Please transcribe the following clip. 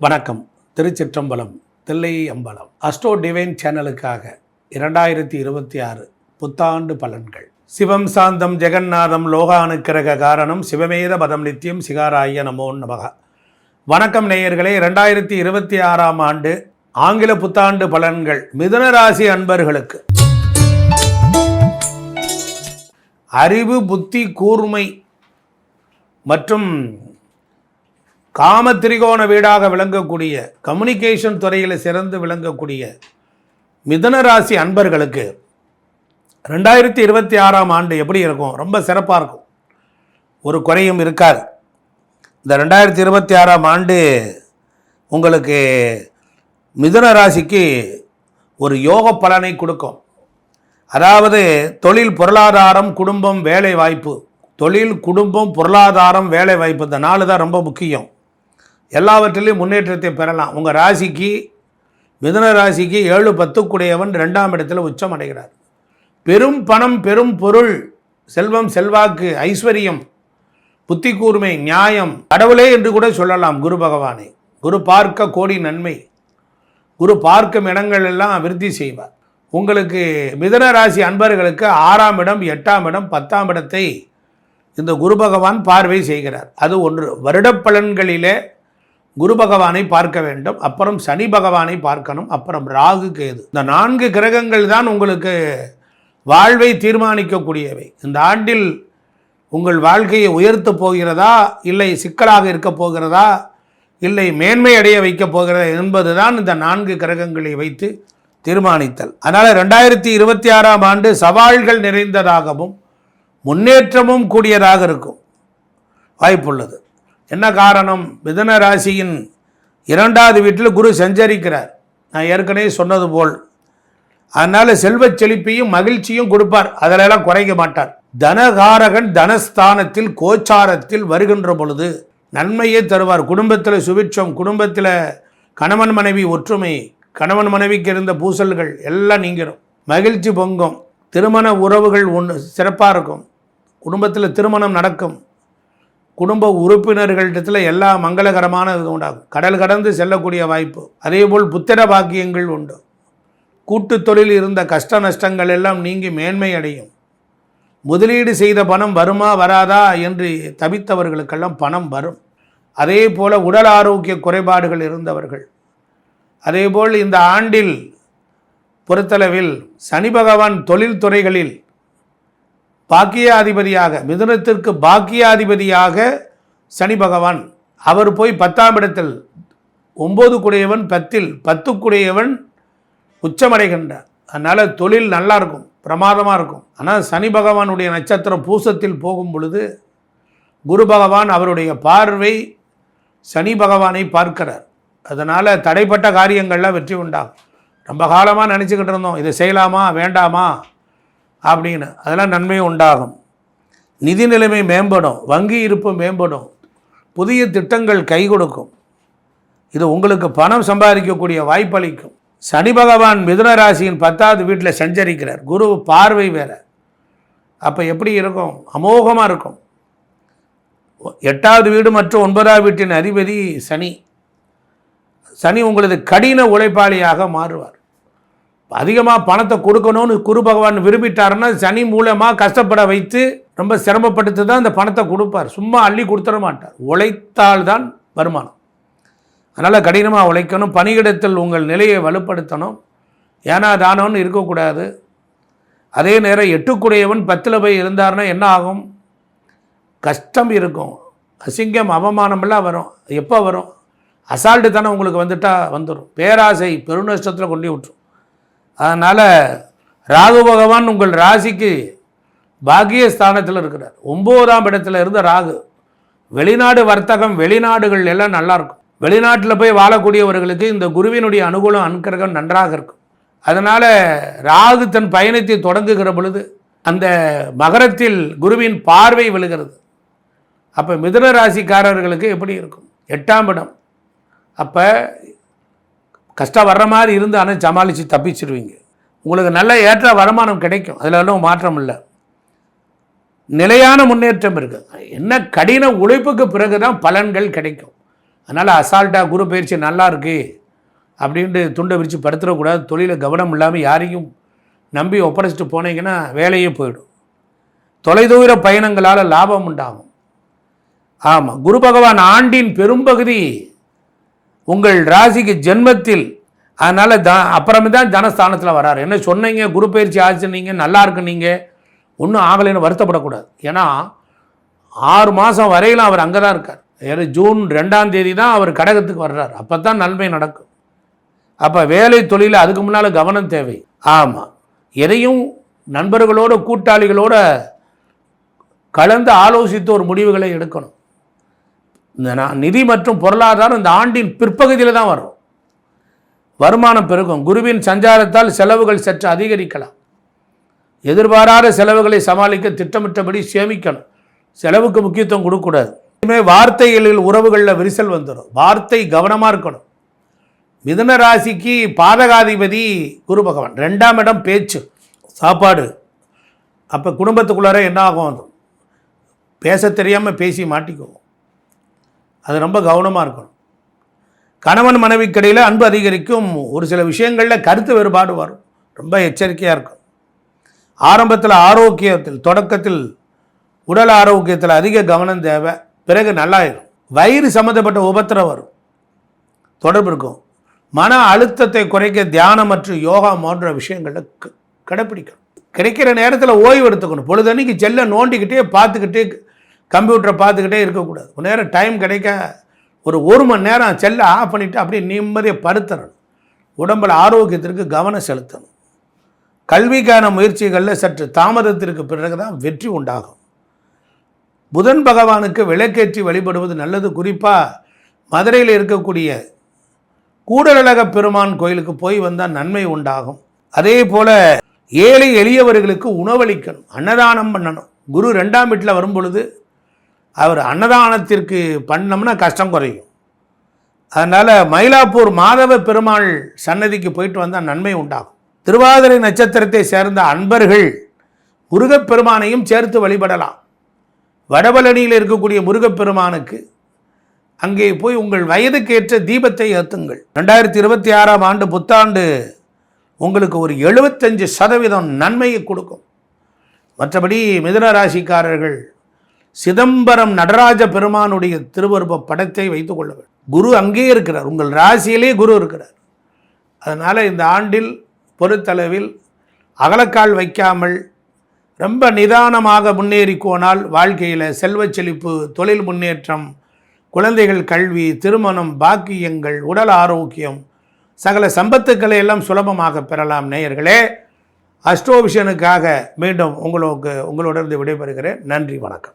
வணக்கம். திருச்சிற்றம்பலம் Thillai Ambalam. Astro divine சேனலுக்காக இரண்டாயிரத்தி இருபத்தி ஆறு புத்தாண்டு பலன்கள். சிவம் சாந்தம் ஜெகநாதம் லோகானுக்கிரக காரணம் சிவமேத பதம் நித்தியம் சிகாராய நமோ நமக. வணக்கம் நேயர்களே இரண்டாயிரத்தி இருபத்தி ஆறாம் ஆண்டு ஆங்கில புத்தாண்டு பலன்கள் மிதுன ராசி அன்பர்களுக்கு. அறிவு புத்தி கூர்மை மற்றும் காம திரிகோண வீடாக விளங்கக்கூடிய கம்யூனிகேஷன் துறையில் சிறந்து விளங்கக்கூடிய மிதன ராசி அன்பர்களுக்கு ரெண்டாயிரத்தி இருபத்தி ஆறாம் ஆண்டு எப்படி இருக்கும்? ரொம்ப சிறப்பாக இருக்கும். ஒரு குறையும் இருக்காது. இந்த ரெண்டாயிரத்தி இருபத்தி ஆறாம் ஆண்டு உங்களுக்கு மிதுன ராசிக்கு ஒரு யோக பலனை கொடுக்கும். அதாவது தொழில் பொருளாதாரம் குடும்பம் வேலை வாய்ப்பு தொழில் குடும்பம் பொருளாதாரம் வேலை வாய்ப்பு இந்த நாலு தான் ரொம்ப முக்கியம். எல்லாவற்றிலையும் முன்னேற்றத்தை பெறலாம். உங்கள் ராசிக்கு மிதன ராசிக்கு ஏழு பத்துக்குடையவன் ரெண்டாம் இடத்துல உச்சம் அடைகிறார். பெரும் பணம் பெரும் பொருள் செல்வம் செல்வாக்கு ஐஸ்வர்யம் புத்தி கூர்மை நியாயம் கடவுளே என்று கூட சொல்லலாம் குரு பகவானை. குரு பார்க்க கோடி நன்மை. குரு பார்க்கும் இடங்கள் எல்லாம் விருத்தி செய்வார். உங்களுக்கு மிதன ராசி அன்பர்களுக்கு ஆறாம் இடம் எட்டாம் இடம் பத்தாம் இடத்தை இந்த குரு பகவான் பார்வை செய்கிறார். அது ஒன்று. வருட பலன்களிலே குரு பகவானை பார்க்க வேண்டும் அப்புறம் சனி பகவானை பார்க்கணும் அப்புறம் ராகு கேது. இந்த நான்கு கிரகங்கள் தான் உங்களுக்கு வாழ்வை தீர்மானிக்கக்கூடியவை. இந்த ஆண்டில் உங்கள் வாழ்க்கையை உயர்த்தப் போகிறதா இல்லை சிக்கலாக இருக்கப் போகிறதா இல்லை மேன்மை அடைய வைக்கப் போகிறதா என்பதுதான் இந்த நான்கு கிரகங்களை வைத்து தீர்மானித்தல். அதனால் ரெண்டாயிரத்தி இருபத்தி ஆறாம் ஆண்டு சவால்கள் நிறைந்ததாகவும் முன்னேற்றமும் கூடியதாக இருக்கும். வாய்ப்புள்ளது. என்ன காரணம்? மிதன ராசியின் இரண்டாவது வீட்டில் குரு சஞ்சரிக்கிறார். நான் ஏற்கனவே சொன்னது போல். அதனால் செல்வச் செழிப்பையும் மகிழ்ச்சியும் கொடுப்பார். அதிலெல்லாம் குறைக்க மாட்டார். தனகாரகன் தனஸ்தானத்தில் கோச்சாரத்தில் வருகின்ற பொழுது நன்மையே தருவார். குடும்பத்தில் சுபிட்சம் குடும்பத்தில் கணவன் மனைவி ஒற்றுமை கணவன் மனைவிக்கு இருந்த பூசல்கள் எல்லாம் நீங்கிடும் மகிழ்ச்சி பொங்கும். திருமண உறவுகள் ஒன்று சிறப்பாக இருக்கும். குடும்பத்தில் திருமணம் நடக்கும். குடும்ப உறுப்பினர்களிடத்தில் எல்லா மங்களகரமான இது உண்டாகும். கடல் கடந்து செல்லக்கூடிய வாய்ப்பு. அதேபோல் புத்திர பாக்கியங்கள் உண்டு. கூட்டு தொழில் இருந்த கஷ்ட நஷ்டங்கள் எல்லாம் நீங்கி மேன்மை அடையும். முதலீடு செய்த பணம் வருமா வராதா என்று தவித்தவர்களுக்கெல்லாம் பணம் வரும். அதே போல் உடல் ஆரோக்கிய குறைபாடுகள் இருந்தவர்கள். அதேபோல் இந்த ஆண்டில் பொறுத்தளவில் சனி பகவான் தொழில் துறைகளில் பாக்கியாதிபதியாக மிதுனத்திற்கு பாக்கியாதிபதியாக சனி பகவான். அவர் போய் பத்தாம் இடத்தில் ஒம்பது குடையவன் பத்தில் பத்து குடையவன் உச்சமடைகின்றார். அதனால் தொழில் நல்லா இருக்கும் பிரமாதமாக இருக்கும் ஆனால் சனி பகவானுடைய நட்சத்திரம் பூசத்தில் போகும் பொழுது குரு பகவான் அவருடைய பார்வை சனி பகவானை பார்க்கிறார். அதனால் தடைப்பட்ட காரியங்கள்லாம் வெற்றி உண்டாகும். ரொம்ப காலமாக நினச்சிக்கிட்டு இருந்தோம் இதை செய்யலாமா வேண்டாமா? அப்படின்னு. அதெல்லாம் நன்மை உண்டாகும். நிதி நிலைமை மேம்படும். வங்கி இருப்பு மேம்படும். புதிய திட்டங்கள் கை கொடுக்கும். இது உங்களுக்கு பணம் சம்பாதிக்கக்கூடிய வாய்ப்பளிக்கும். சனி பகவான் மிதுன ராசியின் பத்தாவது வீட்டில் சஞ்சரிக்கிறார். குரு பார்வை வேற. அப்போ எப்படி இருக்கும்? அமோகமாக இருக்கும். எட்டாவது வீடு மற்றும் ஒன்பதாவது வீட்டின் அதிபதி சனி. சனி உங்களது கடின உழைப்பாளியாக மாறுவார். அதிகமாக பணத்தை கொடுக்கணும்னு குரு பகவான் விரும்பிட்டாருன்னா சனி மூலமாக கஷ்டப்பட வைத்து ரொம்ப சிரமப்படுத்தி தான் அந்த பணத்தை கொடுப்பார். சும்மா அள்ளி கொடுத்துட மாட்டார். உழைத்தால் தான் வருமானம். அதனால் கடினமாக உழைக்கணும். பணியிடத்தில் உங்கள் நிலையை வலுப்படுத்தணும். ஏன்னா தானோன்னு இருக்கக்கூடாது. அதே நேரம் எட்டுக்குடையவன் பத்தில் போய் இருந்தார்னா என்ன ஆகும்? கஷ்டம் இருக்கும். அசிங்கம் அவமானமெல்லாம் வரும். எப்போ வரும்? அசால்ட்டு தானே உங்களுக்கு வந்துட்டால் வந்துடும் பேராசை பெருநஷ்டத்தில் கொண்டு விட்டுரும். அதனால் ராகு பகவான் உங்கள் ராசிக்கு பாக்கியஸ்தானத்தில் இருக்கிறார். ஒம்போதாம் இடத்துல இருந்த ராகு வெளிநாடு வர்த்தகம் வெளிநாடுகள் எல்லாம் நல்லாயிருக்கும் வெளிநாட்டில் போய் வாழக்கூடியவர்களுக்கு இந்த குருவினுடைய அனுகூலம் அனுக்கிரகம் நன்றாக இருக்கும். அதனால் ராகு தன் பயணத்தை தொடங்குகிற பொழுது அந்த மகரத்தில் குருவின் பார்வை விழுகிறது. அப்போ மிதுன ராசிக்காரர்களுக்கு எப்படி இருக்கும்? எட்டாம் இடம். அப்போ கஷ்டம் வர்ற மாதிரி இருந்து ஆனால் சமாளித்து தப்பிச்சிருவீங்க. உங்களுக்கு நல்ல ஏற்ற வருமானம் கிடைக்கும். அதில் ஒன்றும் மாற்றம் இல்லை. நிலையான முன்னேற்றம் இருக்குது என்ன கடின உழைப்புக்கு பிறகு தான் பலன்கள் கிடைக்கும். அதனால் அசால்ட்டாக குரு பயிற்சி நல்லா இருக்குது அப்படின்ட்டு துண்டை விரித்து படுத்துடக்கூடாது தொழிலை கவனம் இல்லாமல் யாரையும் நம்பி ஒப்படைச்சிட்டு போனீங்கன்னா வேலையே போயிடும். தொலைதூர பயணங்களால் லாபம் உண்டாகும். ஆமாம் குரு பகவான் ஆண்டின் பெரும்பகுதி உங்கள் ராசிக்கு ஜென்மத்தில் அதனால் த அப்புறமே தான் தனஸ்தானத்தில் வராரு. என்ன சொன்னீங்க? குரு பயிற்சி ஆச்சுன்னீங்க நல்லா இருக்கு நீங்கள் ஒன்றும் ஆகலைன்னு வருத்தப்படக்கூடாது. ஏன்னா ஆறு மாதம் வரையிலும் அவர் அங்கே தான் இருக்கார். ஏன்னா ஜூன் ரெண்டாம் தேதி தான் அவர் கடகத்துக்கு வர்றார். அப்போ தான் நன்மை நடக்கும். அப்போ வேலை தொழில் அதுக்கு முன்னால் கவனம் தேவை. ஆமாம் எதையும் நண்பர்களோட கூட்டாளிகளோட கலந்து ஆலோசித்து ஒரு முடிவுகளை எடுக்கணும். இந்த நிதி மற்றும் பொருளாதாரம் இந்த ஆண்டின் பிற்பகுதியில் தான் வரும். வருமானம் பெருகும். குருவின் சஞ்சாரத்தால் செலவுகள் சற்று அதிகரிக்கலாம். எதிர்பாராத செலவுகளை சமாளிக்க திட்டமிட்டபடி சேமிக்கணும். செலவுக்கு முக்கியத்துவம் கொடுக்கக்கூடாது. இனிமே வார்த்தைகளில் உறவுகளில் விரிசல் வந்துடும் வார்த்தை கவனமாக இருக்கணும். மிதன ராசிக்கு பாதகாதிபதி குரு பகவான். ரெண்டாம் இடம் பேச்சு சாப்பாடு. அப்போ குடும்பத்துக்குள்ளார என்ன ஆகும்? அது பேச தெரியாமல் பேசி மாட்டிக்குவோம். அது ரொம்ப கவனமாக இருக்கணும். கணவன் மனைவிக்கிடையில் அன்பு அதிகரிக்கும் ஒரு சில விஷயங்களில் கருத்து வேறுபாடு வரும். ரொம்ப எச்சரிக்கையாக இருக்கும் ஆரம்பத்தில் ஆரோக்கியத்தில் தொடக்கத்தில் உடல் ஆரோக்கியத்தில் அதிக கவனம் தேவை. பிறகு நல்லாயிடும் வயிறு சம்மந்தப்பட்ட உபத்திரம் வரும். தொடர்பு இருக்கும். மன அழுத்தத்தை குறைக்க தியானம் மற்றும் யோகா போன்ற விஷயங்களை க- கடைப்பிடிக்கணும் கிடைக்கிற நேரத்தில் ஓய்வு எடுத்துக்கணும். பொழுதன்னைக்கு செல்லை நோண்டிக்கிட்டே பார்த்துக்கிட்டே கம்ப்யூட்டரை பார்த்துக்கிட்டே இருக்கக்கூடாது. ஒரு நேரம் டைம் கிடைக்க ஒரு ஒரு மணி நேரம் செல்லை ஆஃப் பண்ணிவிட்டு அப்படியே நிம்மதியாக படுத்தணும் உடம்புல ஆரோக்கியத்திற்கு கவனம் செலுத்தணும். கல்விக்கான முயற்சிகளில் சற்று தாமதத்திற்கு பிறகு தான் வெற்றி உண்டாகும். புதன் பகவானுக்கு விளக்கேற்றி வழிபடுவது நல்லது. குறிப்பாக மதுரையில் இருக்கக்கூடிய கூடலழக பெருமான் கோயிலுக்கு போய் வந்தால் நன்மை உண்டாகும். அதே போல் ஏழை எளியவர்களுக்கு உணவளிக்கணும். அன்னதானம் பண்ணணும். குரு ரெண்டாம் வீட்டில் வரும் பொழுது அவர் அன்னதானத்திற்கு பண்ணோம்னா கஷ்டம் குறையும். அதனால் மயிலாப்பூர் மாதவ பெருமாள் சன்னதிக்கு போயிட்டு வந்தால் நன்மை உண்டாகும். திருவாதிரை நட்சத்திரத்தை சேர்ந்த அன்பர்கள் முருகப்பெருமானையும் சேர்த்து வழிபடலாம். வடபழனியில் இருக்கக்கூடிய முருகப்பெருமானுக்கு அங்கே போய் உங்கள் வயதுக்கேற்ற தீபத்தை ஏற்றுங்கள் ரெண்டாயிரத்தி இருபத்தி ஆறாம் ஆண்டு புத்தாண்டு உங்களுக்கு ஒரு எழுபத்தஞ்சு சதவீதம் நன்மையை கொடுக்கும். மற்றபடி மிதுன ராசிக்காரர்கள் சிதம்பரம் நடராஜ பெருமானுடைய திருவருப்ப படத்தை வைத்துக் கொள்ள வேண்டும். குரு அங்கே இருக்கிறார். உங்கள் ராசியிலே குரு இருக்கிறார். அதனால் இந்த ஆண்டில் பொறுத்தளவில் அகலக்கால் வைக்காமல் ரொம்ப நிதானமாக முன்னேறி போனால் வாழ்க்கையில் செல்வ செழிப்பு தொழில் முன்னேற்றம் குழந்தைகள் கல்வி திருமணம் பாக்கியங்கள் உடல் ஆரோக்கியம் சகல சம்பத்துக்களை எல்லாம் சுலபமாக பெறலாம் நேயர்களே. அஸ்ட்ரோவிஷனுக்காக மீண்டும் உங்களுக்கு உங்களோட இருந்து விடைபெறுகிறேன். நன்றி வணக்கம்.